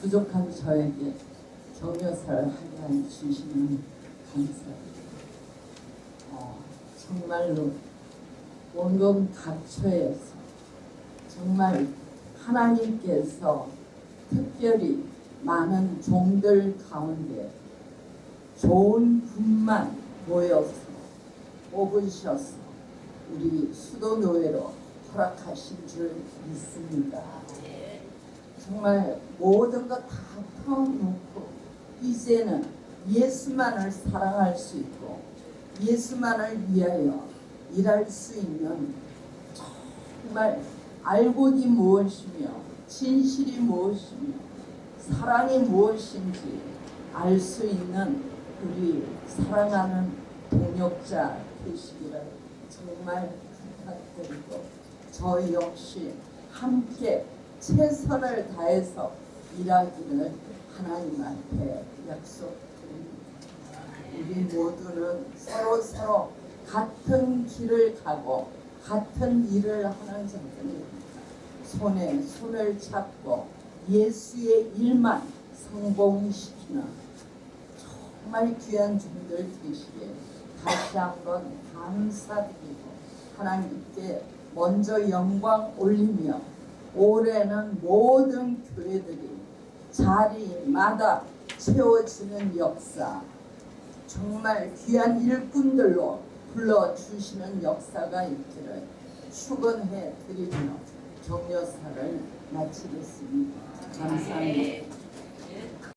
부족한 저에게 격려사를 하게 해주시면 감사합니다. 어, 정말로 원금 각처에서 정말 하나님께서 특별히 많은 종들 가운데 좋은 분만 모여서 뽑으셔서 우리 수도노회로 허락하신 줄 믿습니다. 정말 모든 것다 펴놓고 이제는 예수만을 사랑할 수 있고 예수만을 위하여 일할 수 있는 정말 알고니 무엇이며 진실이 무엇이며 사랑이 무엇인지 알 수 있는 우리 사랑하는 동역자 되시기를 정말 부탁드리고 저 역시 함께 최선을 다해서 일하기를 하나님한테 약속드립니다. 우리 모두는 서로 서로 같은 길을 가고 같은 일을 하는 자들입니다. 손에 손을 잡고 예수의 일만 성공시키는 정말 귀한 종들 되시길 다시 한번 감사드리고 하나님께 먼저 영광 올리며 올해는 모든 교회들이 자리마다 채워지는 역사 정말 귀한 일꾼들로 불러주시는 역사가 있기를 축원해 드리며 격려사를 마치겠습니다. 감사합니다.